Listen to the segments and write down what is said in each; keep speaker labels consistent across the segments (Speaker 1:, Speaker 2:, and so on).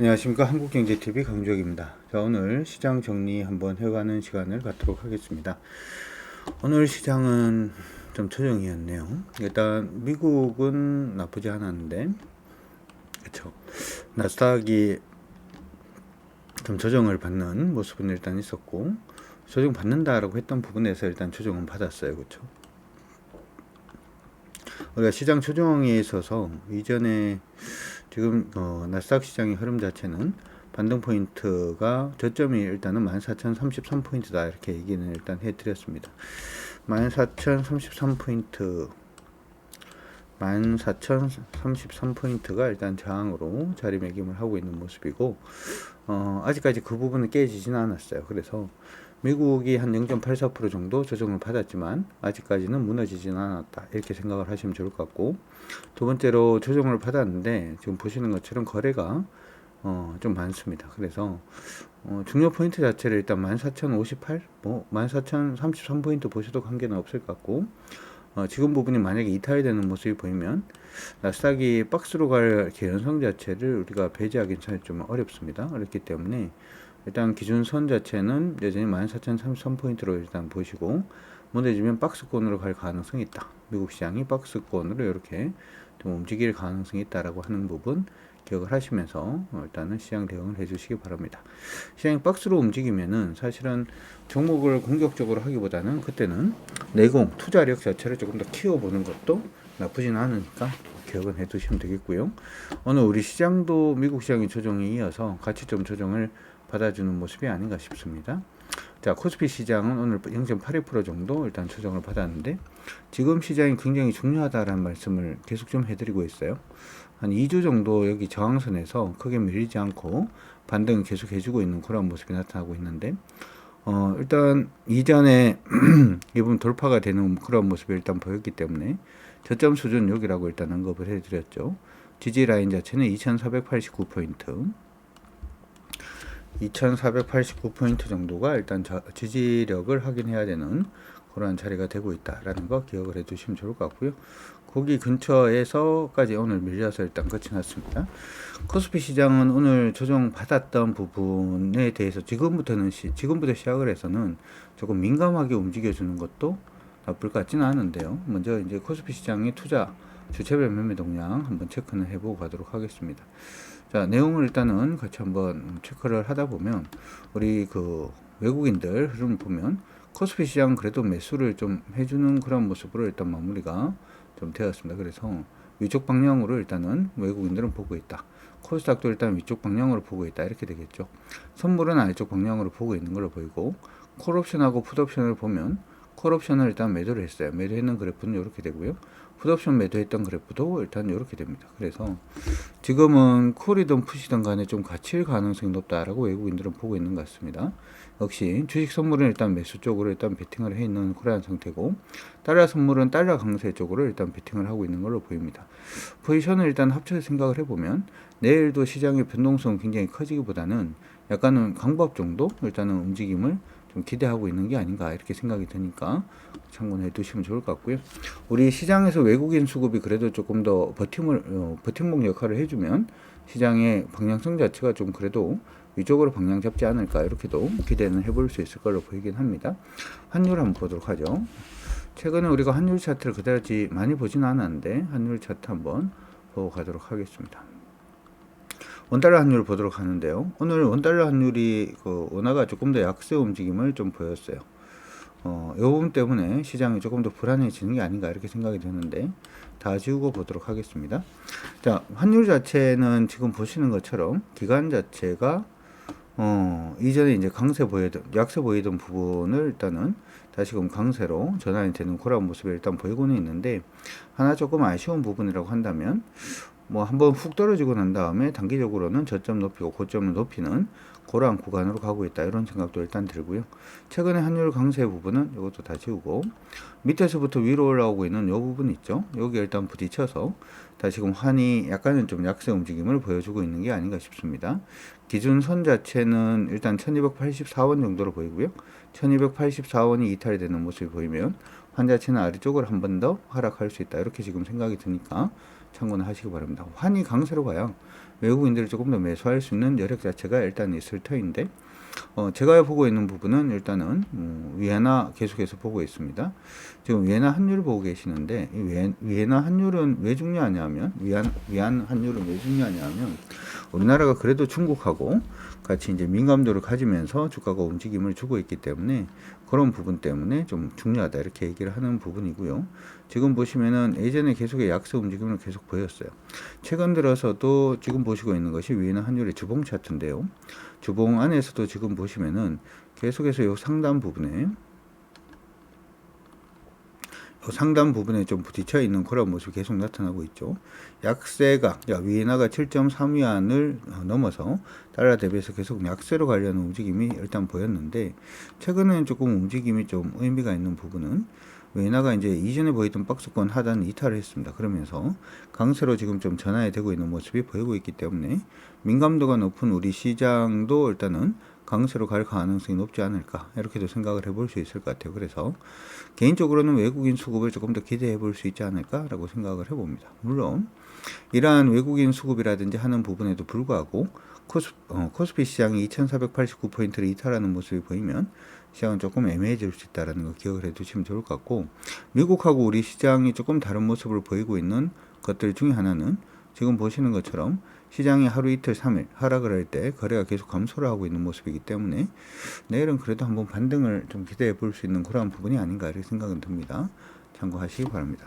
Speaker 1: 안녕하십니까 한국경제TV 강주혁입니다. 자 오늘 시장 정리 한번 해가는 시간을 갖도록 하겠습니다. 오늘 시장은 좀 초정이었네요. 일단 미국은 나쁘지 않았는데 그쵸 나스닥이 좀 조정을 받는 모습은 일단 있었고 조정 받는다라고 했던 부분에서 일단 조정은 받았어요. 그쵸 우리가 시장 조정에 있어서 이전에 지금 어, 나스닥 시장의 흐름 자체는 반등 포인트가 저점이 일단은 14,033포인트다 이렇게 얘기는 일단 해드렸습니다. 14,033포인트 14,033포인트가 일단 저항으로 자리매김을 하고 있는 모습이고 어, 아직까지 그 부분은 깨지지는 않았어요. 그래서 미국이 한 0.84% 정도 조정을 받았지만 아직까지는 무너지지는 않았다 이렇게 생각을 하시면 좋을 것 같고 두 번째로 조정을 받았는데 지금 보시는 것처럼 거래가 어, 좀 많습니다. 그래서 어, 중요 포인트 자체를 일단 14,058, 뭐 14,033포인트 보셔도 관계는 없을 것 같고 어, 지금 부분이 만약에 이탈되는 모습이 보이면 나스닥이 박스로 갈 이렇게 연성 자체를 우리가 배제하기는 좀 어렵습니다. 어렵기 때문에 일단 기준선 자체는 여전히 14,033포인트로 일단 보시고 무너지면 박스권으로 갈 가능성이 있다. 미국 시장이 박스권으로 이렇게 좀 움직일 가능성이 있다라고 하는 부분 기억을 하시면서 일단은 시장 대응을 해주시기 바랍니다. 시장이 박스로 움직이면은 사실은 종목을 공격적으로 하기보다는 그때는 내공 투자력 자체를 조금 더 키워보는 것도 나쁘진 않으니까 기억은 해두시면 되겠고요. 오늘 우리 시장도 미국 시장의 조정에 이어서 좀 조정을 받아주는 모습이 아닌가 싶습니다. 자, 코스피 시장은 오늘 0.82% 정도 일단 조정을 받았는데 지금 시장이 굉장히 중요하다라는 말씀을 계속 좀 해드리고 있어요. 한 2주 정도 여기 저항선에서 크게 밀리지 않고 반등을 계속 해주고 있는 그런 모습이 나타나고 있는데 어, 일단 이전에 이 부분 돌파가 되는 그런 모습이 일단 보였기 때문에 저점 수준 여기라고 일단 언급을 해드렸죠. 지지 라인 자체는 2489포인트. 2489포인트 정도가 일단 지지력을 확인해야 되는 그러한 자리가 되고 있다라는 거 기억을 해 두시면 좋을 것 같고요. 거기 근처에서까지 오늘 밀려서 일단 끝이 났습니다. 코스피 시장은 오늘 조정 받았던 부분에 대해서 지금부터는 시, 지금부터 시작을 해서는 조금 민감하게 움직여 주는 것도 나쁠 것 같지는 않은데요. 먼저 이제 코스피 시장의 투자 주체별 매매 동향 한번 체크는 해보고 가도록 하겠습니다. 자, 내용을 일단은 같이 한번 체크를 하다 보면 우리 그 외국인들 흐름을 보면 코스피 시장 그래도 매수를 좀 해주는 그런 모습으로 일단 마무리가 좀 되었습니다. 그래서 위쪽 방향으로 일단은 외국인들은 보고 있다. 코스닥도 일단 위쪽 방향으로 보고 있다. 이렇게 되겠죠. 선물은 아래쪽 방향으로 보고 있는 걸로 보이고 콜옵션하고 풋옵션을 보면 콜옵션을 일단 매도를 했어요. 매도했는 그래프는 이렇게 되고요. 풋옵션 매도했던 그래프도 일단 이렇게 됩니다. 그래서 지금은 콜이든 풋이든 간에 좀 갇힐 가능성이 높다라고 외국인들은 보고 있는 것 같습니다. 역시 주식 선물은 일단 매수 쪽으로 일단 베팅을 해 있는 그러한 상태고 달러 선물은 달러 강세 쪽으로 일단 베팅을 하고 있는 걸로 보입니다. 포지션을 일단 합쳐서 생각을 해보면 내일도 시장의 변동성 굉장히 커지기보다는 약간은 강법 정도 일단은 움직임을 좀 기대하고 있는 게 아닌가 이렇게 생각이 드니까 참고해 두시면 좋을 것 같고요. 우리 시장에서 외국인 수급이 그래도 조금 더 버팀을 어, 버팀목 역할을 해주면 시장의 방향성 자체가 좀 그래도 위쪽으로 방향 잡지 않을까 이렇게도 기대는 해볼 수 있을 걸로 보이긴 합니다. 환율 한번 보도록 하죠. 최근에 우리가 환율 차트를 그다지 많이 보지는 않았는데 환율 차트 한번 보고 가도록 하겠습니다. 원달러 환율 보도록 하는데요. 오늘 원달러 환율이 그 원화가 조금 더 약세 움직임을 좀 보였어요. 어, 이 부분 때문에 시장이 조금 더 불안해지는 게 아닌가 이렇게 생각이 드는데 다 지우고 보도록 하겠습니다. 자, 환율 자체는 지금 보시는 것처럼 기간 자체가 어, 이전에 이제 강세 보이던, 약세 보이던 부분을 일단은 다시금 강세로 전환이 되는 그런 모습을 일단 보이고는 있는데, 하나 조금 아쉬운 부분이라고 한다면, 뭐 한번 훅 떨어지고 난 다음에 단기적으로는 저점 높이고 고점을 높이는 그러한 구간으로 가고 있다 이런 생각도 일단 들고요. 최근에 환율 강세 부분은 이것도 다 지우고 밑에서부터 위로 올라오고 있는 이 부분 있죠. 여기 일단 부딪혀서 다시금 환이 약간은 좀 약세 움직임을 보여주고 있는 게 아닌가 싶습니다. 기준선 자체는 일단 1284원 정도로 보이고요. 1284원이 이탈이 되는 모습이 보이면 환 자체는 아래쪽으로 한번 더 하락할 수 있다. 이렇게 지금 생각이 드니까 참고는 하시기 바랍니다. 환이 강세로 가요. 외국인들이 조금 더 매수할 수 있는 여력 자체가 일단 있을 터인데 어, 제가 보고 있는 부분은 일단은 음, 위안화 계속해서 보고 있습니다. 지금 위안화 환율 보고 계시는데 위안화 환율은 왜 중요하냐면 위안 위안 환율은 왜 중요하냐면 우리나라가 그래도 중국하고 같이 이제 민감도를 가지면서 주가가 움직임을 주고 있기 때문에 그런 부분 때문에 좀 중요하다 이렇게 얘기를 하는 부분이고요. 지금 보시면은 예전에 계속의 약세 움직임을 계속 보였어요. 최근 들어서도 지금 보시고 있는 것이 위안화 환율의 주봉 차트인데요. 주봉 안에서도 지금 보시면은 계속해서 요 상단 부분에 요 상단 부분에 좀 부딪혀 있는 그런 모습이 계속 나타나고 있죠. 약세가 야, 위에나가 7.3위안을 넘어서 달러 대비해서 계속 약세로 가려는 움직임이 일단 보였는데 최근에는 조금 움직임이 좀 의미가 있는 부분은 위에나가 이제 이전에 보이던 박스권 하단을 이탈을 했습니다. 그러면서 강세로 지금 좀 전환이 되고 있는 모습이 보이고 있기 때문에 민감도가 높은 우리 시장도 일단은 강세로 갈 가능성이 높지 않을까 이렇게도 생각을 해볼 수 있을 것 같아요. 그래서 개인적으로는 외국인 수급을 조금 더 기대해 볼 수 있지 않을까라고 생각을 해봅니다. 물론 이러한 외국인 수급이라든지 하는 부분에도 불구하고 코스, 어, 코스피 시장이 2,489포인트를 이탈하는 모습이 보이면 시장은 조금 애매해질 수 있다는 거 기억을 해두시면 좋을 것 같고 미국하고 우리 시장이 조금 다른 모습을 보이고 있는 것들 중에 하나는 지금 보시는 것처럼 시장이 하루 이틀 삼일 하락을 할 때 거래가 계속 감소를 하고 있는 모습이기 때문에 내일은 그래도 한번 반등을 좀 기대해 볼 수 있는 그러한 부분이 아닌가 이렇게 생각은 듭니다. 참고하시기 바랍니다.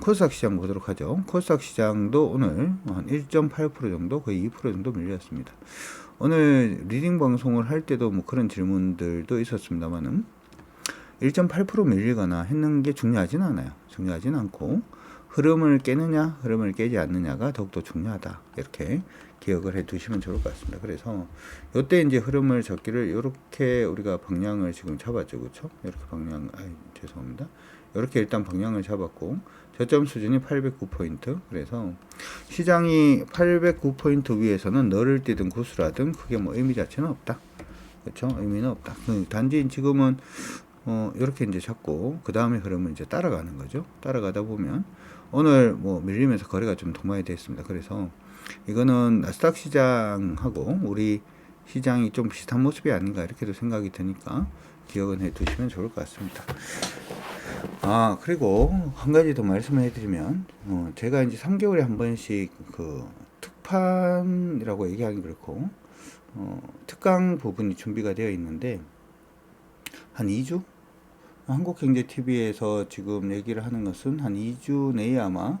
Speaker 1: 코스닥 시장 보도록 하죠. 코스닥 시장도 오늘 한 1.8% 정도 거의 2% 정도 밀렸습니다. 오늘 리딩 방송을 할 때도 뭐 그런 질문들도 있었습니다만은 1.8% 밀리거나 했는 게 중요하진 않아요. 중요하진 않고 흐름을 깨느냐, 흐름을 깨지 않느냐가 더욱더 중요하다. 이렇게 기억을 해 두시면 좋을 것 같습니다. 그래서 요때 이제 흐름을 잡기를 이렇게 우리가 방향을 지금 잡았죠. 그렇죠? 이렇게 방향, 아 죄송합니다. 이렇게 일단 방향을 잡았고 저점 수준이 809포인트. 그래서 시장이 809포인트 위에서는 너를 뛰든 구수라든 그게 뭐 의미 자체는 없다. 그렇죠? 의미는 없다. 그 단지 지금은 어, 이렇게 이제 잡고 그 다음에 흐름을 이제 따라가는 거죠. 따라가다 보면 오늘 뭐 밀리면서 거래가 좀 동반이 됐습니다. 그래서 이거는 나스닥 시장하고 우리 시장이 좀 비슷한 모습이 아닌가 이렇게도 생각이 드니까 기억은 해 두시면 좋을 것 같습니다. 아 그리고 한 가지 더 말씀을 해드리면 어, 제가 이제 3개월에 한 번씩 그 특판이라고 얘기하기 그렇고 어, 특강 부분이 준비가 되어 있는데 한 2주? 한국경제TV에서 지금 얘기를 하는 것은 한 2주 내에 아마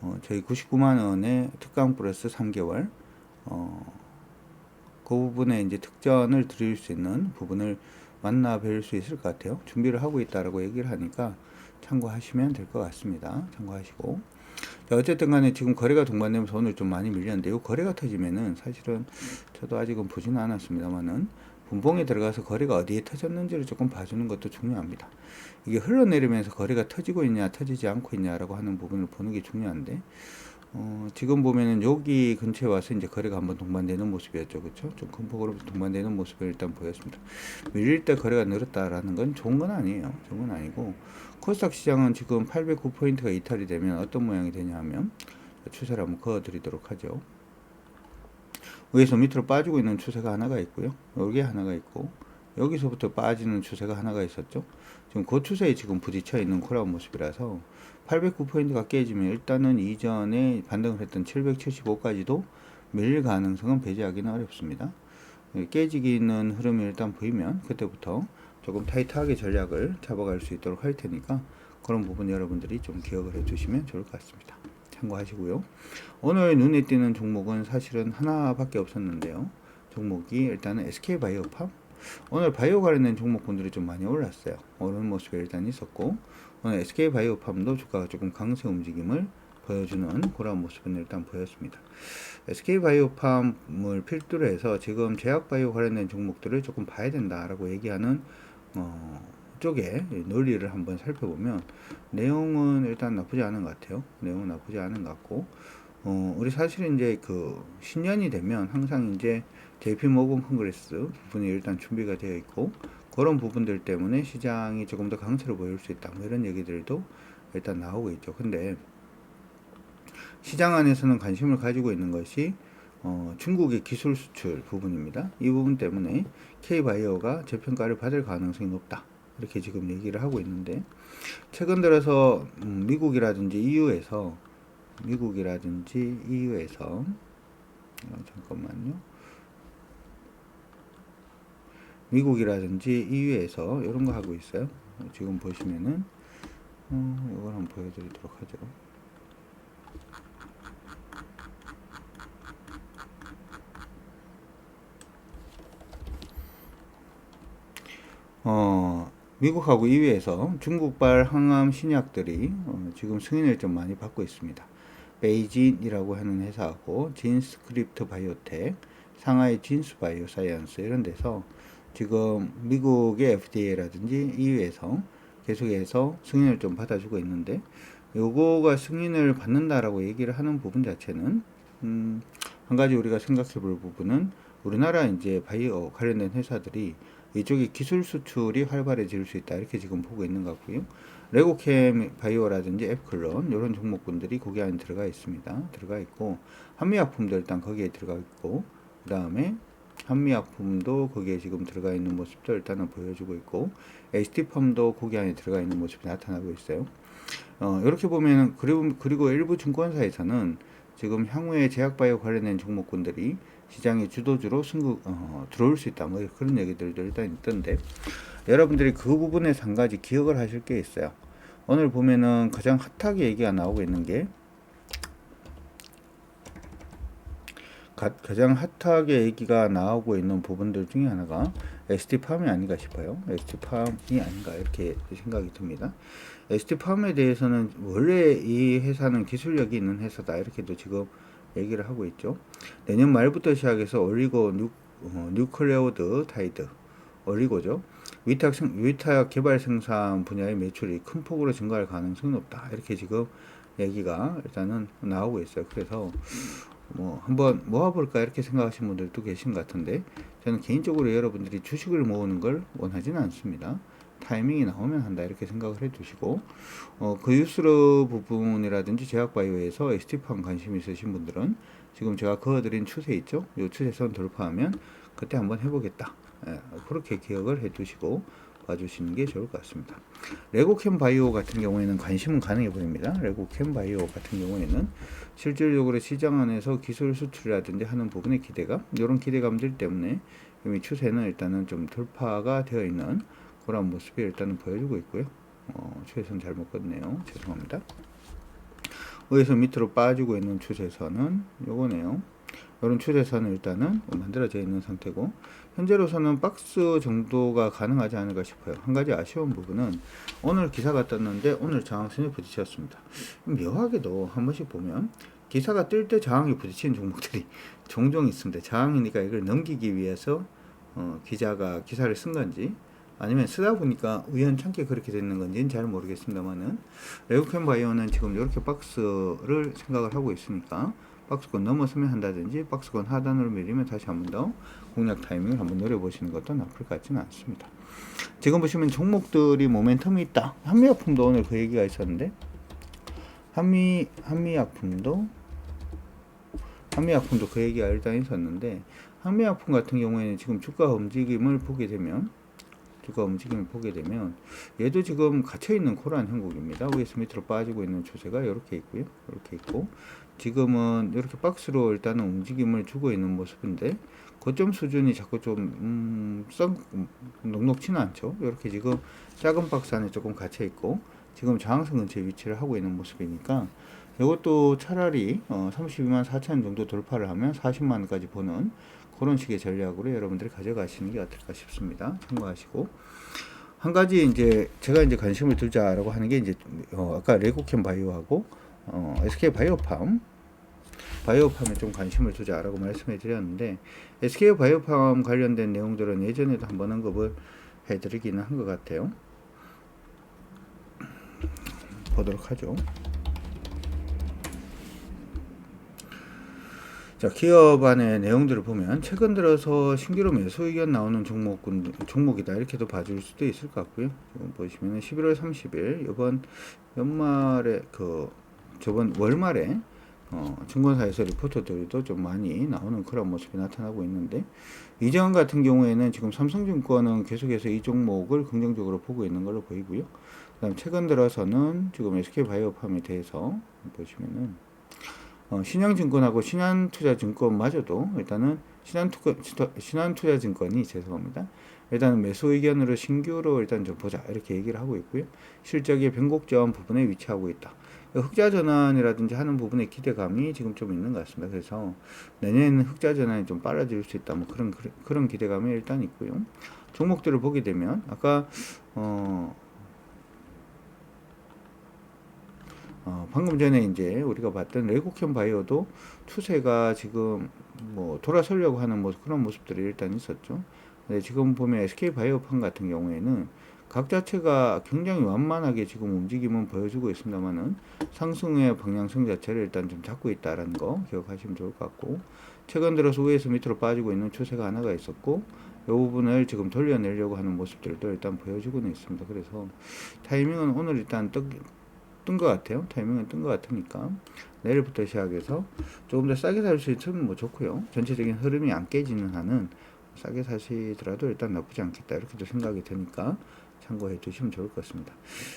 Speaker 1: 어, 저희 99만 원의 특강 플러스 3개월 어, 그 부분에 이제 특전을 드릴 수 있는 부분을 만나 뵐 수 있을 것 같아요. 준비를 하고 있다라고 얘기를 하니까 참고하시면 될 것 같습니다. 참고하시고. 자, 어쨌든 간에 지금 거래가 동반되면서 오늘 좀 많이 밀렸는데, 요 거래가 터지면은 사실은 저도 아직은 보지는 않았습니다만은 분봉에 들어가서 거래가 어디에 터졌는지를 조금 봐주는 것도 중요합니다. 이게 흘러내리면서 거래가 터지고 있냐, 터지지 않고 있냐라고 하는 부분을 보는 게 중요한데, 어, 지금 보면은 여기 근처에 와서 이제 거래가 한번 동반되는 모습이었죠. 그쵸? 좀큰 폭으로 동반되는 모습을 일단 보였습니다. 밀릴 때 거래가 늘었다라는 건 좋은 건 아니에요. 좋은 건 아니고, 코스닥 시장은 지금 809포인트가 이탈이 되면 어떤 모양이 되냐 하면, 추세를 한번 그어 드리도록 하죠. 위에서 밑으로 빠지고 있는 추세가 하나가 있고요. 여기 하나가 있고 여기서부터 빠지는 추세가 하나가 있었죠. 지금 그 추세에 지금 부딪혀 있는 그런 모습이라서 809포인트가 깨지면 일단은 이전에 반등을 했던 775까지도 밀릴 가능성은 배제하기는 어렵습니다. 깨지기는 흐름이 일단 보이면 그때부터 조금 타이트하게 전략을 잡아갈 수 있도록 할 테니까 그런 부분 여러분들이 좀 기억을 해주시면 좋을 것 같습니다. 참고하시고요. 오늘 눈에 띄는 종목은 사실은 하나밖에 없었는데요. 종목이 일단은 SK바이오팜. 오늘 바이오 관련된 종목분들이 좀 많이 올랐어요. 오른 모습이 일단 있었고 SK바이오팜도 주가가 조금 강세 움직임을 보여주는 그런 모습은 일단 보였습니다. SK바이오팜을 필두로 해서 지금 제약바이오 관련된 종목들을 조금 봐야 된다라고 얘기하는 어, 쪽에 논리를 한번 살펴보면 내용은 일단 나쁘지 않은 것 같아요. 내용은 나쁘지 않은 것 같고 어, 우리 사실 이제 그 신년이 되면 항상 이제 JP 모건 컨그레스 부분이 일단 준비가 되어 있고 그런 부분들 때문에 시장이 조금 더 강세로 보일 수 있다. 뭐 이런 얘기들도 일단 나오고 있죠. 근데 시장 안에서는 관심을 가지고 있는 것이 어, 중국의 기술 수출 부분입니다. 이 부분 때문에 K바이오가 재평가를 받을 가능성이 높다. 이렇게 지금 얘기를 하고 있는데 최근 들어서 음, 미국이라든지 EU에서 미국이라든지 EU에서 어, 잠깐만요. 미국이라든지 EU에서 이런 거 하고 있어요. 어, 지금 보시면은 어, 이걸 한번 보여드리도록 하죠. 어, 미국하고 EU에서 중국발 항암 신약들이 어, 지금 승인을 좀 많이 받고 있습니다. 베이진이라고 하는 회사하고 진스크립트 바이오텍, 상하이 진스 바이오 사이언스 이런 데서 지금 미국의 FDA라든지 EU에서 계속해서 승인을 좀 받아주고 있는데 요거가 승인을 받는다라고 얘기를 하는 부분 자체는 음, 한 가지 우리가 생각해 볼 부분은 우리나라 이제 바이오 관련된 회사들이 이쪽에 기술 수출이 활발해질 수 있다 이렇게 지금 보고 있는 것 같고요. 레고캠 바이오라든지 앱클론 이런 종목군들이 거기 안에 들어가 있습니다. 들어가 있고 한미약품도 일단 거기에 들어가 있고 그 다음에 한미약품도 거기에 지금 들어가 있는 모습도 일단은 보여주고 있고 HT팜도 거기 안에 들어가 있는 모습이 나타나고 있어요. 어, 이렇게 보면 그리고, 그리고 일부 증권사에서는 지금 향후에 제약바이오 관련된 종목군들이 시장의 주도주로 승급 어, 들어올 수 있다 뭐 그런 얘기들도 일단 있던데 여러분들이 그 부분에서 한 가지 기억을 하실 게 있어요. 오늘 보면은 가장 핫하게 얘기가 나오고 있는 게 가, 장 핫하게 얘기가 나오고 있는 부분들 중에 하나가 ST팜이 아닌가 싶어요. ST팜이 아닌가 이렇게 생각이 듭니다. ST팜에 대해서는 원래 이 회사는 기술력이 있는 회사다 이렇게도 지금 얘기를 하고 있죠. 내년 말부터 시작해서 올리고 뉴, 어, 뉴클레오드 타이드 올리고죠. 위탁, 생, 위탁 개발 생산 분야의 매출이 큰 폭으로 증가할 가능성이 높다. 이렇게 지금 얘기가 일단은 나오고 있어요. 그래서 뭐 한번 모아볼까 이렇게 생각하시는 분들도 계신 것 같은데 저는 개인적으로 여러분들이 주식을 모으는 걸 원하지는 않습니다. 타이밍이 나오면 한다 이렇게 생각을 해두시고 어, 그 뉴스로 부분이라든지 제약바이오에서 ST팜 관심 있으신 분들은 지금 제가 그어드린 추세 있죠? 이 추세선 돌파하면 그때 한번 해보겠다. 예, 그렇게 기억을 해두시고 봐주시는 게 좋을 것 같습니다. 레고캠 바이오 같은 경우에는 관심은 가능해 보입니다. 레고캠 바이오 같은 경우에는 실질적으로 시장 안에서 기술 수출이라든지 하는 부분의 기대감, 이런 기대감들 때문에 이미 추세는 일단은 좀 돌파가 되어 있는 그런 모습이 일단은 보여주고 있고요. 어, 추세선 잘못 껐네요. 죄송합니다. 위에서 밑으로 빠지고 있는 추세선은 요거네요. 이런 추세선은 일단은 만들어져 있는 상태고 현재로서는 박스 정도가 가능하지 않을까 싶어요. 한 가지 아쉬운 부분은 오늘 기사가 떴는데 오늘 저항선에 부딪혔습니다. 묘하게도 한 번씩 보면 기사가 뜰때 저항이 부딪히는 종목들이 종종 있습니다. 저항이니까 이걸 넘기기 위해서 어, 기자가 기사를 쓴 건지 아니면 쓰다 보니까 우연찮게 그렇게 되는 건지는 잘 모르겠습니다만은 레고캠 바이오는 지금 이렇게 박스를 생각을 하고 있으니까 박스권 넘어서면 한다든지 박스권 하단으로 밀리면 다시 한 번 더 공략 타이밍을 한번 노려보시는 것도 나쁠 것 같지는 않습니다. 지금 보시면 종목들이 모멘텀이 있다. 한미약품도 오늘 그 얘기가 있었는데 한미 한미약품도 한미약품도 그 얘기가 일단 있었는데 한미약품 같은 경우에는 지금 주가 움직임을 보게 되면 주가 움직임을 보게 되면 얘도 지금 갇혀 있는 그러한 형국입니다. 위에서 밑으로 빠지고 있는 추세가 이렇게 있고요. 이렇게 있고 지금은 이렇게 박스로 일단은 움직임을 주고 있는 모습인데 고점 수준이 자꾸 좀 음, 썩 녹록치는 않죠. 이렇게 지금 작은 박스 안에 조금 갇혀 있고 지금 저항선 근처에 위치를 하고 있는 모습이니까 이것도 차라리 어, 32만 4천 정도 돌파를 하면 40만 원까지 보는 그런 식의 전략으로 여러분들이 가져가시는 게 어떨까 싶습니다. 참고하시고 한 가지 이제 제가 이제 관심을 두자라고 하는 게 이제 어, 아까 레고캠 바이오하고 어, SK 바이오팜 바이오팜에 좀 관심을 두자라고 말씀해 드렸는데 SK 바이오팜 관련된 내용들은 예전에도 한번 언급을 해드리기는 한 것 같아요. 보도록 하죠. 자, 기업 안의 내용들을 보면 최근 들어서 신규로 매수 의견 나오는 종목군 종목이다 이렇게도 봐줄 수도 있을 것 같고요. 지금 보시면은 11월 30일 이번 연말에 그 저번 월말에 어, 증권사에서 리포터들도 좀 많이 나오는 그런 모습이 나타나고 있는데 이재원 같은 경우에는 지금 삼성증권은 계속해서 이 종목을 긍정적으로 보고 있는 걸로 보이고요. 그다음 최근 들어서는 지금 SK바이오팜에 대해서 보시면은 어, 신영증권하고 신한투자증권마저도 일단은 신한투자, 신한투자증권이 죄송합니다. 일단은 매수 의견으로 신규로 일단 좀 보자 이렇게 얘기를 하고 있고요. 실적의 변곡점 부분에 위치하고 있다. 흑자 전환이라든지 하는 부분에 기대감이 지금 좀 있는 것 같습니다. 그래서 내년에는 흑자 전환이 좀 빨라질 수 있다. 뭐 그런 그런 기대감이 일단 있고요. 종목들을 보게 되면 아까 어, 어 방금 전에 이제 우리가 봤던 레고캠 바이오도 추세가 지금 뭐 돌아서려고 하는 모습 그런 모습들이 일단 있었죠. 근데 지금 보면 SK 바이오팜 같은 경우에는 각 자체가 굉장히 완만하게 지금 움직임은 보여주고 있습니다만은 상승의 방향성 자체를 일단 좀 잡고 있다라는 거 기억하시면 좋을 것 같고 최근 들어서 위에서 밑으로 빠지고 있는 추세가 하나가 있었고 이 부분을 지금 돌려내려고 하는 모습들도 일단 보여주고는 있습니다. 그래서 타이밍은 오늘 일단 뜬 것 같아요. 타이밍은 뜬 것 같으니까 내일부터 시작해서 조금 더 싸게 살 수 있으면 뭐 좋고요. 전체적인 흐름이 안 깨지는 한은 싸게 사시더라도 일단 나쁘지 않겠다 이렇게도 생각이 되니까 참고해 두시면 좋을 것 같습니다.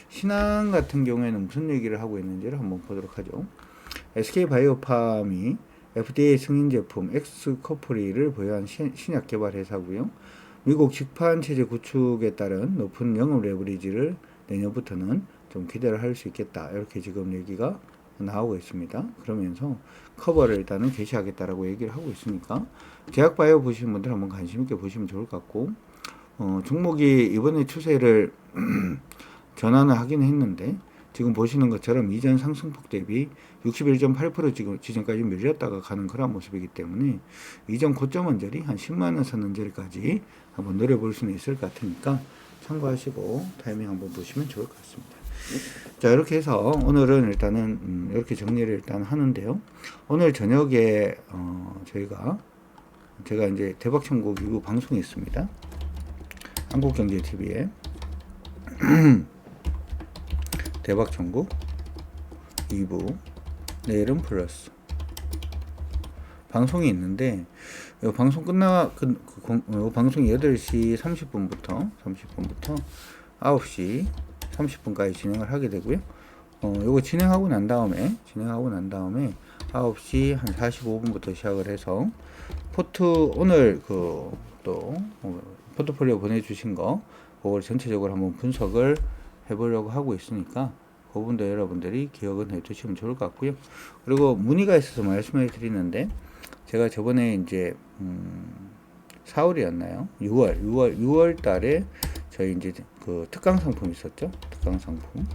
Speaker 1: 신앙 같은 경우에는 무슨 얘기를 하고 있는지를 한번 보도록 하죠. SK 바이오팜이 FDA 승인 제품 엑스코프리를 보유한 신약 개발 회사고요. 미국 직판 체제 구축에 따른 높은 영업 레버리지를 내년부터는 좀 기대를 할 수 있겠다. 이렇게 지금 얘기가 나오고 있습니다. 그러면서 커버를 일단은 개시하겠다라고 얘기를 하고 있으니까 제약바이오 보시는 분들 한번 관심 있게 보시면 좋을 것 같고 어, 종목이 이번에 추세를 전환을 하긴 했는데 지금 보시는 것처럼 이전 상승폭 대비 61.8% 지금 지금까지 밀렸다가 가는 그런 모습이기 때문에 이전 고점 언저리 한 10만 원선 언저리까지 한번 노려볼 수는 있을 것 같으니까 참고하시고 타이밍 한번 보시면 좋을 것 같습니다. 자 이렇게 해서 오늘은 일단은 음, 이렇게 정리를 일단 하는데요. 오늘 저녁에 어, 저희가 제가 이제 대박 천국 이후 방송이 있습니다. 한국 경제TV에 대박 천국 2부 내일은 플러스 방송이 있는데 이 방송 끝나 그, 그, 그 방송이 8시 30분부터 30분부터 9시 30분까지 진행을 하게 되고요. 어, 요거 진행하고 난 다음에 진행하고 난 다음에 9시 한 45분부터 시작을 해서 포트 오늘 그또 어, 포트폴리오 보내주신 거 그걸 전체적으로 한번 분석을 해보려고 하고 있으니까 그 부분도 여러분들이 기억은 해두시면 좋을 것 같고요. 그리고 문의가 있어서 말씀을 드리는데 제가 저번에 이제 음 4월이었나요? 6월 6월 6월 달에 저희 이제 그 특강 상품 있었죠? 특강 상품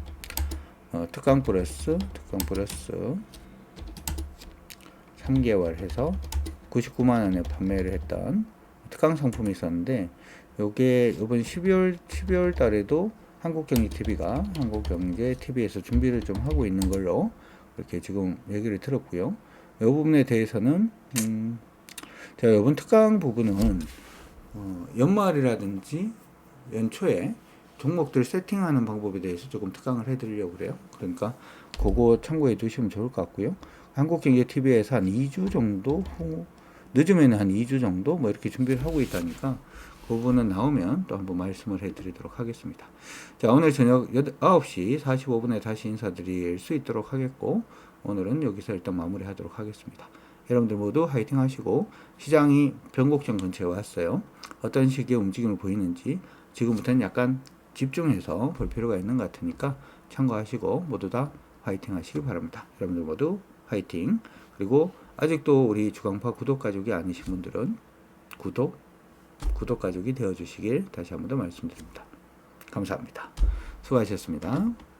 Speaker 1: 어, 특강 플러스 특강 플러스 3개월 해서 99만 원에 판매를 했던 특강 상품이 있었는데 요게 이번 12월 12월 달에도 한국경제 TV가 한국경제 TV에서 준비를 좀 하고 있는 걸로 이렇게 지금 얘기를 들었고요. 이 부분에 대해서는 음 제가 이번 특강 부분은 어 연말이라든지 연초에 종목들 세팅하는 방법에 대해서 조금 특강을 해드리려고 그래요. 그러니까 그거 참고해 두시면 좋을 것 같고요. 한국경제TV에서 한 2주 정도 후, 늦으면 한 2주 정도 뭐 이렇게 준비를 하고 있다니까 그 부분은 나오면 또 한번 말씀을 해드리도록 하겠습니다. 자, 오늘 저녁 9시 45분에 다시 인사드릴 수 있도록 하겠고, 오늘은 여기서 일단 마무리 하도록 하겠습니다. 여러분들 모두 화이팅 하시고, 시장이 변곡점 근처에 왔어요. 어떤 식의 움직임을 보이는지, 지금부터는 약간 집중해서 볼 필요가 있는 것 같으니까 참고하시고 모두 다 화이팅 하시기 바랍니다. 여러분들 모두 화이팅. 그리고 아직도 우리 주강파 구독 가족이 아니신 분들은 구독, 구독 가족이 되어 주시길 다시 한 번 더 말씀드립니다. 감사합니다. 수고하셨습니다.